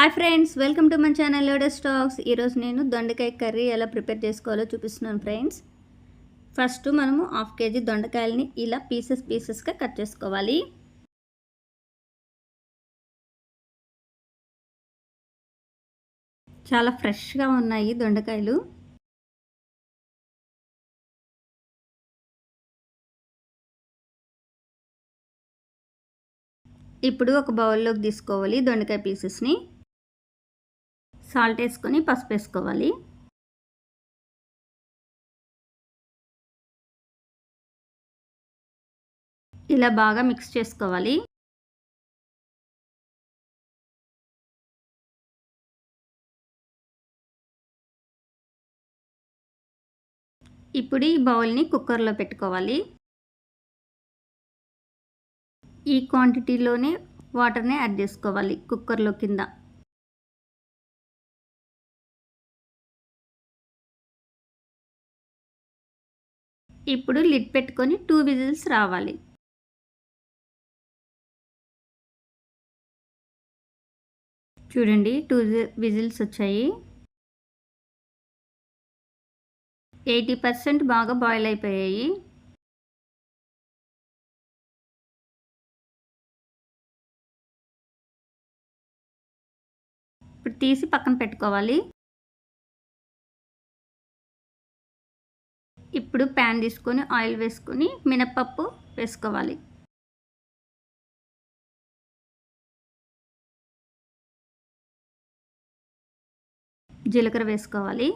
Hi friends welcome to my channel loader stacks ఈరోజు నేను దొండకాయ కర్రీ ఎలా ప్రిపేర్ చేసుకోవాలో చూపిస్తున్నాను ఫ్రెండ్స్ ఫస్ట్ మనము హాఫ్ కేజీ దొండకాయలని ఇలా పీసెస్ పీసెస్గా కట్ చేసుకోవాలి. చాలా ఫ్రెష్గా ఉన్నాయి దొండకాయలు. ఇప్పుడు ఒక బౌల్లోకి తీసుకోవాలి దొండకాయ పీసెస్ని సాల్ట్ వేసుకొని పసుపు వేసుకోవాలి. ఇలా బాగా మిక్స్ చేసుకోవాలి. ఇప్పుడు ఈ బౌల్ని కుక్కర్లో పెట్టుకోవాలి. ఈ క్వాంటిటీలోనే వాటర్ని యాడ్ చేసుకోవాలి కుక్కర్లో కింద. ఇప్పుడు లిడ్ పెట్టుకొని టూ విజిల్స్ రావాలి. చూడండి టూ విజిల్స్ వచ్చాయి. ఎయిటీ పర్సెంట్ బాగా బాయిల్ అయిపోయాయి. ఇప్పుడు తీసి పక్కన పెట్టుకోవాలి. ఇప్పుడు ప్యాన్ తీసుకొని ఆయిల్ వేసుకొని మినప్పప్పు వేసుకోవాలి. జీలకర్ర వేసుకోవాలి.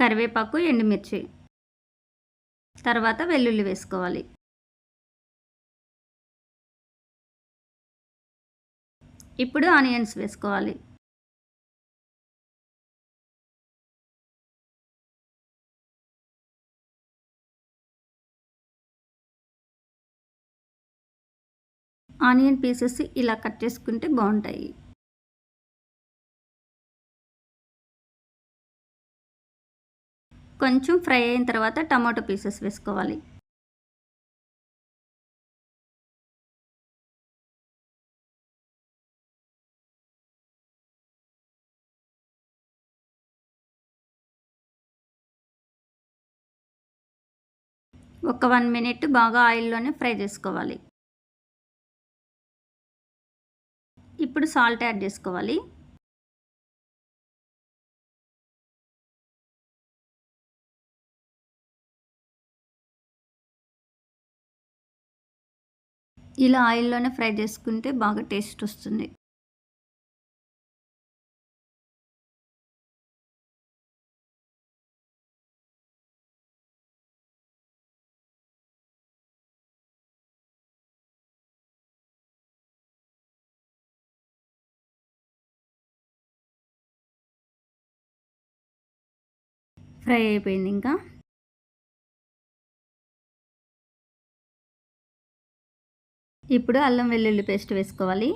కరివేపాకు ఎండుమిర్చి. తర్వాత వెల్లుల్లి వేసుకోవాలి. ఇప్పుడు ఆనియన్స్ వేసుకోవాలి. ఆనియన్ పీసెస్ ఇలా కట్ చేసుకుంటే బాగుంటాయి. కొంచెం ఫ్రై అయిన తర్వాత టమాటో పీసెస్ వేసుకోవాలి. ఒక వన్ మినిట్ బాగా ఆయిల్లోనే ఫ్రై చేసుకోవాలి. ఇప్పుడు సాల్ట్ యాడ్ చేసుకోవాలి. ఇలా ఆయిల్లోనే ఫ్రై చేసుకుంటే బాగా టేస్ట్ వస్తుంది. ఫ్రై అయిపోయింది ఇంకా. ఇప్పుడు అల్లం వెల్లుల్లి పేస్ట్ వేసుకోవాలి.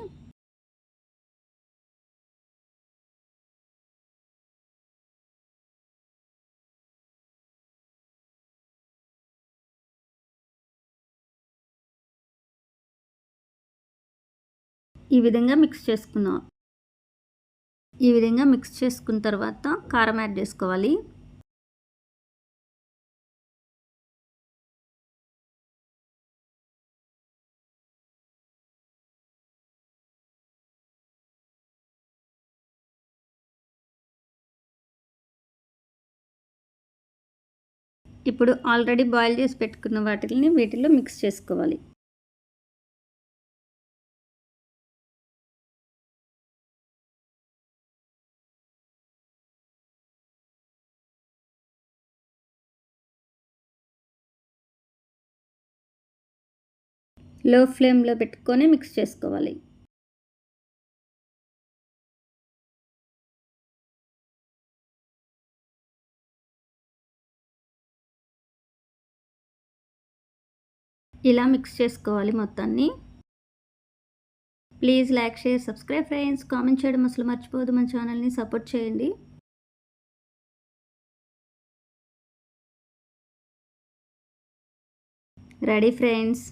ఈ విధంగా మిక్స్ చేసుకున్నాం. ఈ విధంగా మిక్స్ చేసుకున్న తర్వాత కారం యాడ్ చేసుకోవాలి. ఇప్పుడు ఆల్రెడీ బాయిల్ చేసి పెట్టుకున్న వాటిని వీటిలో మిక్స్ చేసుకోవాలి. లో ఫ్లేమ్లో పెట్టుకొని మిక్స్ చేసుకోవాలి. ఇలా మిక్స్ చేసుకోవాలి మొత్తాన్ని. Please like share subscribe friends. Comment చేయడం అసలు మర్చిపోదు మన ఛానల్ని సపోర్ట్ చేయండి. Ready friends.